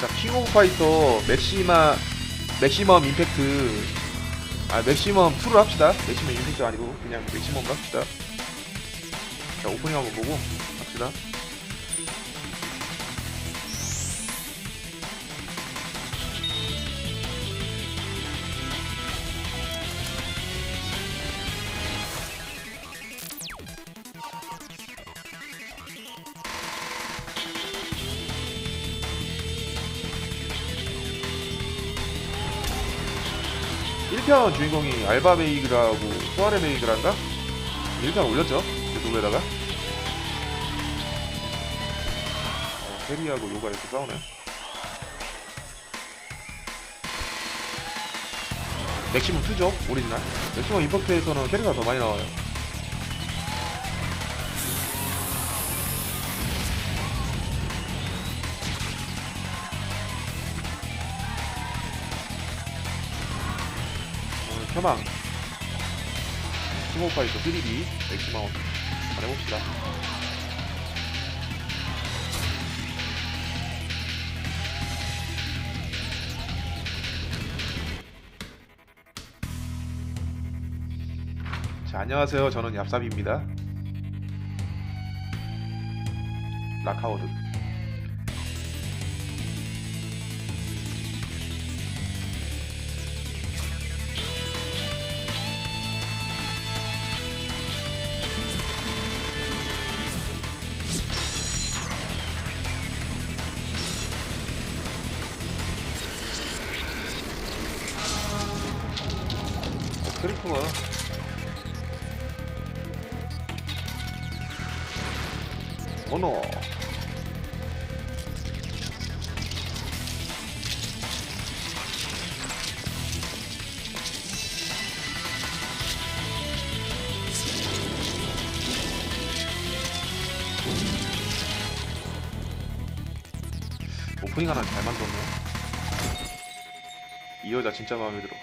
자, 킹 오브 파이터 맥시마 맥시멈 임팩트 아 맥시멈 2를 합시다. 맥시멈 임팩트 아니고 그냥 맥시멈 합시다 자, 오프닝 한번 보고 합시다. 나온 아, 주인공이 알바 베이그라고 소아레 베이그란가? 일단 올렸죠 유튜브에다가 어, 캐리하고 요가 이렇게 싸우네 맥시멈 2죠 오리지날 맥시멈 임팩트에서는 캐리가 더 많이 나와요 사망 스모파이터 3D 맥시마운 잘 해봅시다 자 안녕하세요 저는 얍삽입니다 라카오드 후닝 하나 잘 만들었네 이 여자 진짜 마음에 들어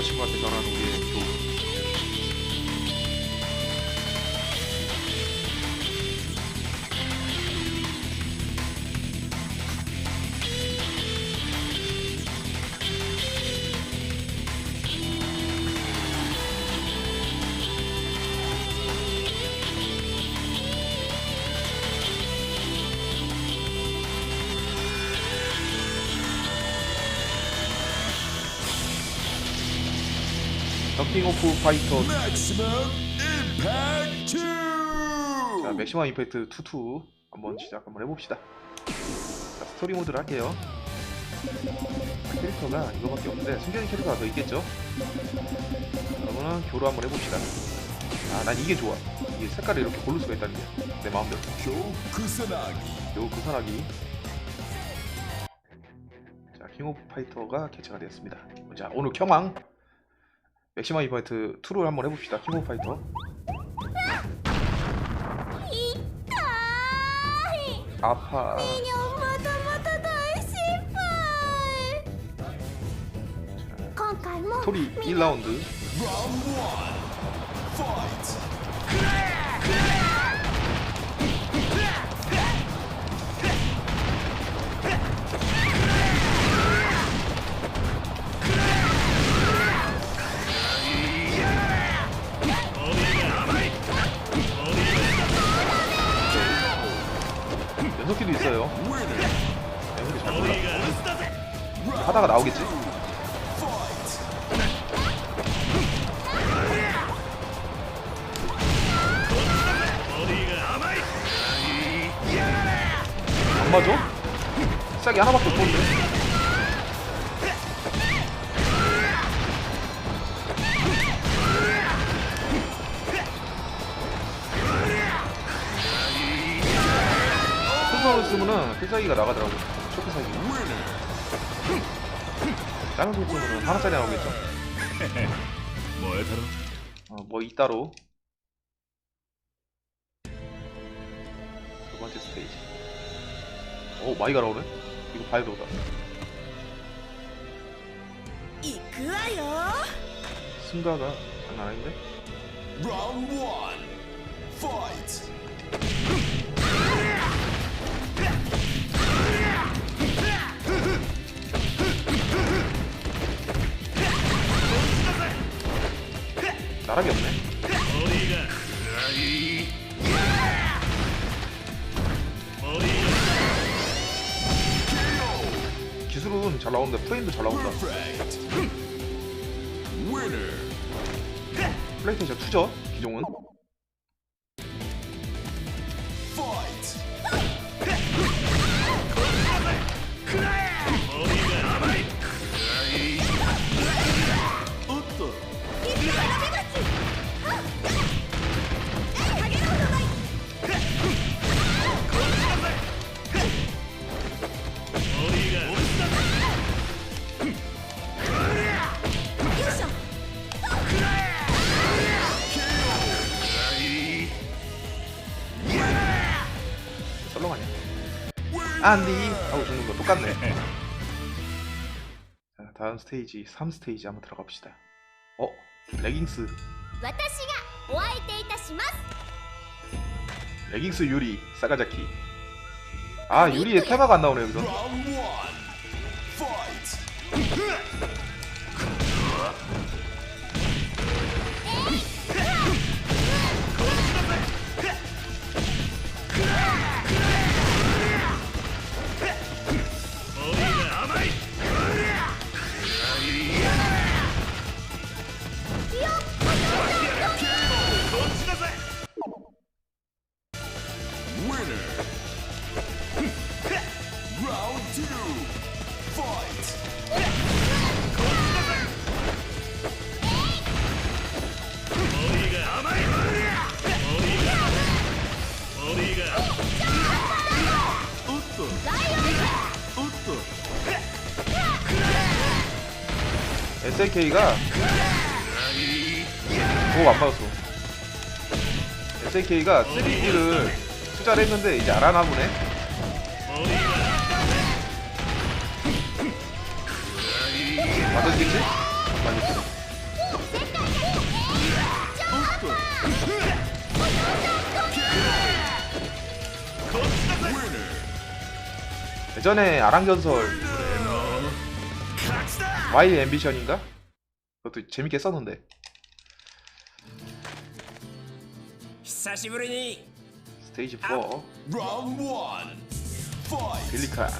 여자친구한테 전화로 더킹 오프 파이터 자 맥시멈 임팩트 투투 한번 시작 한번 해봅시다 자, 스토리 모드를 할게요 자, 캐릭터가 이거밖에 없는데 숨겨진 캐릭터가 더 있겠죠 그러면은 교로 한번 해봅시다 아난 이게 좋아 이게 색깔을 이렇게 고를 수가 있다는 게 내 마음대로 교 그선하기 교 그선하기 자킹오프 파이터가 개최가 되었습니다 자 오늘 경황 맥시마 이바이트 2를 한번 해봅시다. 킹오 파이터. 아파. 토리 1라운드. 스킬이 있어요. 하다가 나오겠지? 안 맞아? 시이 하나밖에 없는데? 필살기가 나가더라고 쇼크 사기 다른 소품으로는 하나짜리 나오겠죠 뭐에 따로? 어, 뭐 이따로 두 번째 스테이지 오 어, 많이 가라오네 이거 봐야 되다 이끄아요 승가가 장난 아닌데? 라운드 1 파이트 나락이 없네. 기술은 잘나온데 프레임도 잘 나온다. 플레이테이션 투죠. 기종은. 안디 하고 죽는 거 똑같네 자 다음 스테이지 3스테이지 한번 들어가 봅시다 어? 레깅스 레깅스 유리 사가자키 아 유리의 테마가 안 나오네요 그럼 SAK가 오안 받았어 SAK가 3D를 투자를 했는데 이제 알아나 보네 맞아지겠지? 맞겠지? 예전에 아랑견설 와이 앰비션인가? 그것도 재밌게 썼는데. 久しぶりに 스테이지 4 Round one. Fight. 벨리칸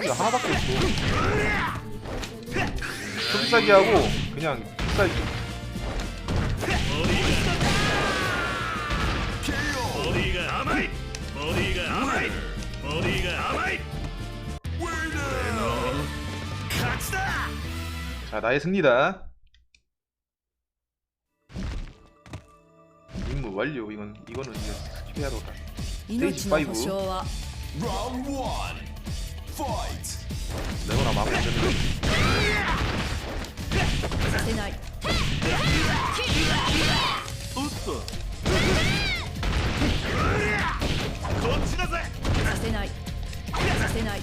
필살기가 하나밖에 없어 초필살기하고 그냥 필살기 자 나의 승리다 임무 완료 이건 이거는 이제 스킵해야 되겠다 스테이지 5 라운드 1내가나막으면데ださせないさせない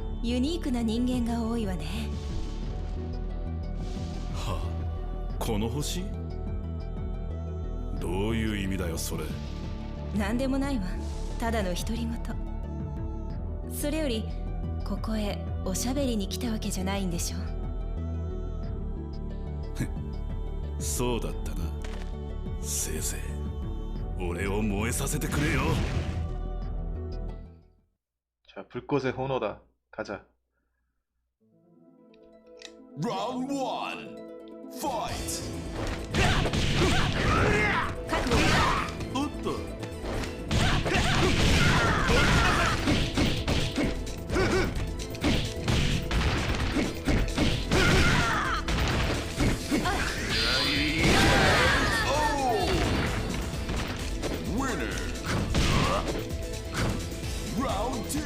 ユニークな人間が多いわねはあこの星どういう意味だよそれ何でもないわただの独り言それよりここへおしゃべりに来たわけじゃないんでしょ そうだったなせいぜい俺を燃えさせてくれよじ자ぶっ壊せ炎だ 가자. 라운드 1. 파이트. 으뜨. r o u t w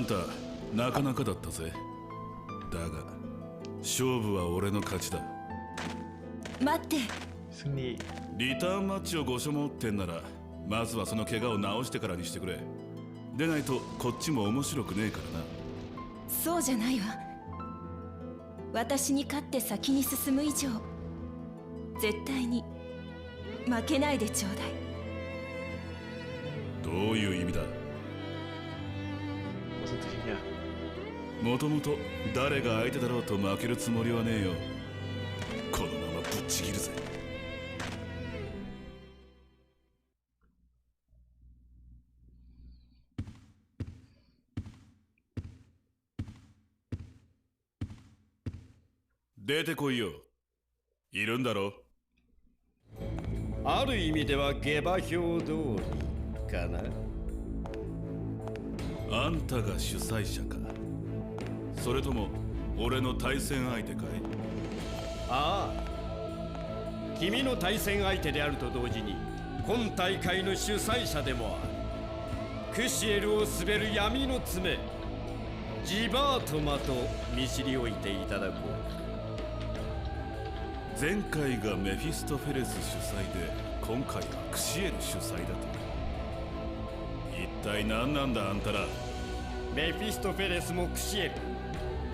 あんたなかなかだったぜだが勝負は俺の勝ちだ待ってリターンマッチをご所望ってんならまずはその怪我を治してからにしてくれでないとこっちも面白くねえからなそうじゃないわ私に勝って先に進む以上絶対に負けないでちょうだいどういう意味だずはもともと誰が相手だろうと負けるつもりはねえよこのままぶっちぎるぜ出てこいよいるんだろある意味では下馬評通りかなあんたが主催者かそれとも俺の対戦相手かいああ君の対戦相手であると同時に今大会の主催者でもあるクシエルを滑る闇の爪ジバートマと見知りおいていただこう前回がメフィストフェレス主催で今回はクシエル主催だと体何なんだあんたらメフィストフェレスもクシエル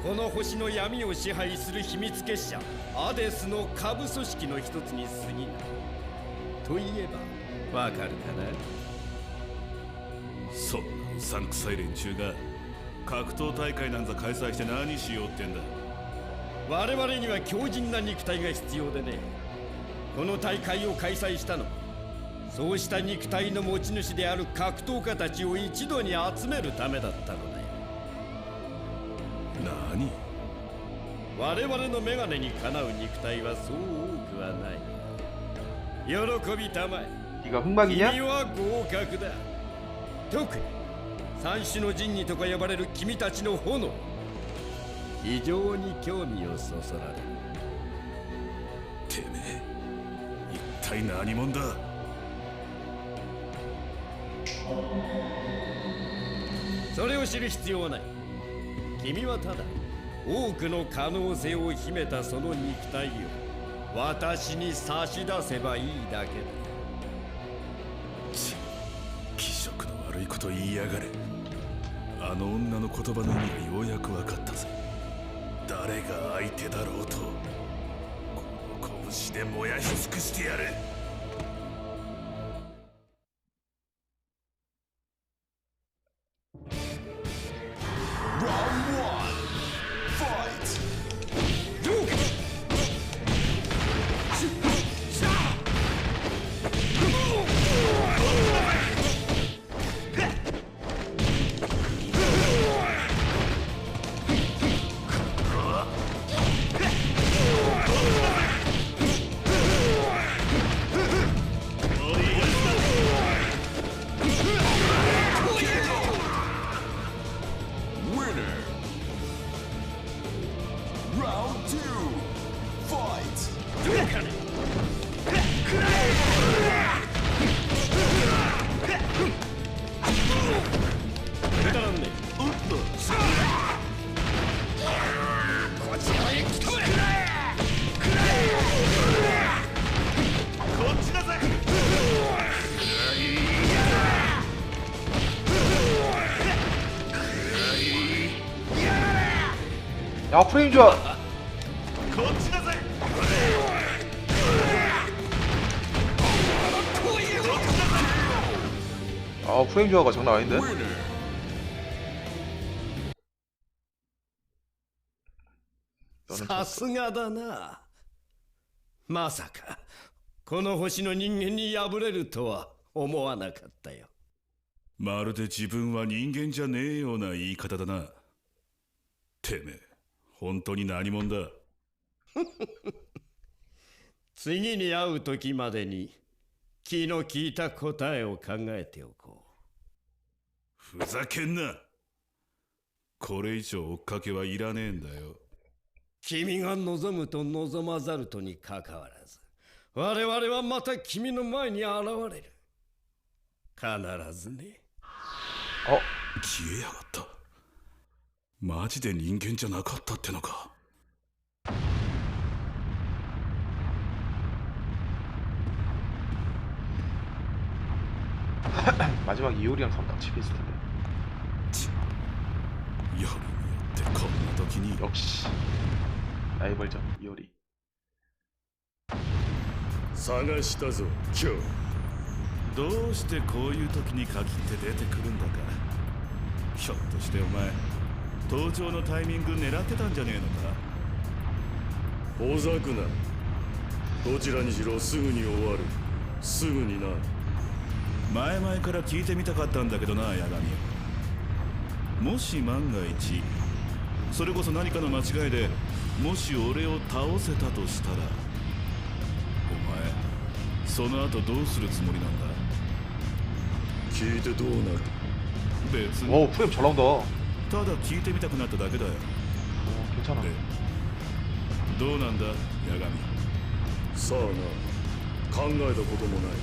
この星の闇を支配する秘密結社アデスの下部組織の一つに過ぎないといえばわかるかなそんなうさんくさい連中が格闘大会なんざ開催して何しようってんだ我々には強靭な肉体が必要でねこの大会を開催したのそうした肉体の持ち主である格闘家たちを一度に集めるためだったのだよ何我々の眼鏡にかなう肉体はそう多くはない喜びたまえ君は合格だ特に三種の神器とか呼ばれる君たちの炎非常に興味をそそられるてめえ一体何者だそれを知る必要はない君はただ多くの可能性を秘めたその肉体を私に差し出せばいいだけだ気色の悪いこと言いやがれあの女の言葉の意味がようやく分かったぜ誰が相手だろうとこの拳で燃やし尽くしてやる fight! 야프레임좋아아프레임조화가장난아닌데사승하다나まさかこの星の人間に敗れるとは思わなかったよまるで自分は人間じゃねえような言い方だなてめえ本当に何者だ 次に会う時までに気の利いた答えを考えておこうふざけんなこれ以上追っかけはいらねえんだよ君が望むと望まざるとにかかわらず我々はまた君の前に現れる必ずねあ消えやがったマジで人間じゃなかったってのか마지막이리랑데리겁나더기니역시라이벌전리探したぞ今日どうしてこういう時に限って出てくるんだかひょっとしてお前登場のタイミング狙ってたんじゃねえのかおざくなどちらにしろすぐに終わるすぐにな前々から聞いてみたかったんだけどな八神もし万が一それこそ何かの間違いでもし俺を倒せたとしたらお前その後どうするつもりなんだ聞いてどうなる別におプレ잘한だただ聞いてみたくなっただけだよでどうなんだ八神さあな考えたこともない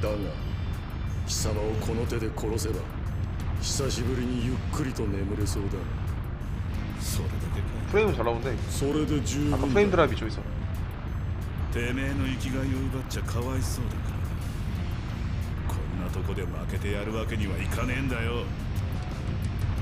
だが貴様をこの手で殺せば久しぶりにゆっくりと眠れそうだそれだけか프레임은잘나오는데それで十分아까だ프레임드랍이좀있어てめえの生きがいを奪っちゃかわいそうだからこんなとこで負けてやるわけにはいかねえんだよ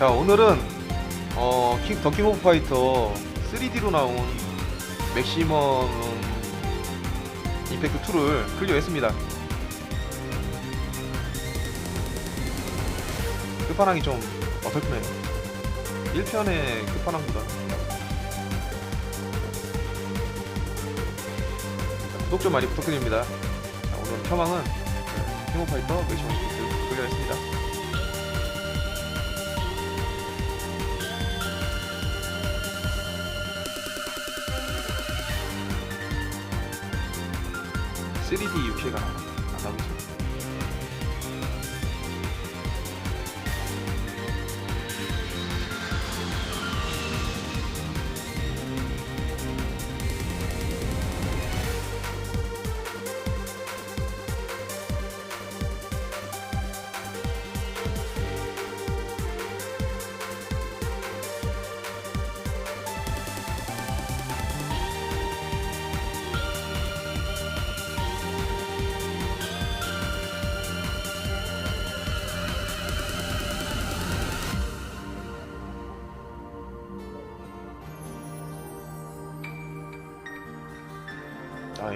자 오늘은 어, 킹, 더킹 오브 파이터 3D로 나온 맥시멈 임팩트 2를 클리어했습니다 끝판왕이 좀 어설프네요 1편의 끝판왕보다 구독 좀 많이 부탁드립니다 자, 오늘 편왕은 킹오브 파이터 맥시멈 임팩트 클리어했습니다 3D 육체가 나옵니다.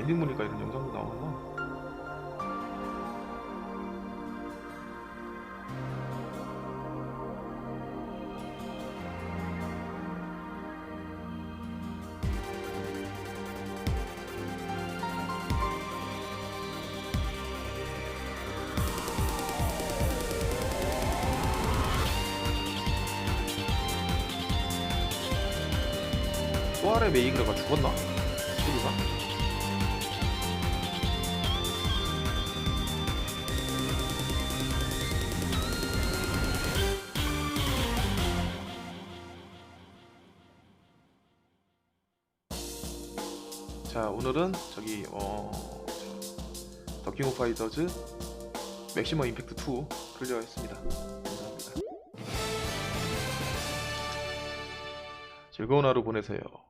엔딩 보니까 이런 영상도 나오구나 소아의 메인가가 죽었나? 킹오 파이더즈맥시멈 임팩트 2 클리어했습니다. 감사합니다. 즐거운 하루 보내세요.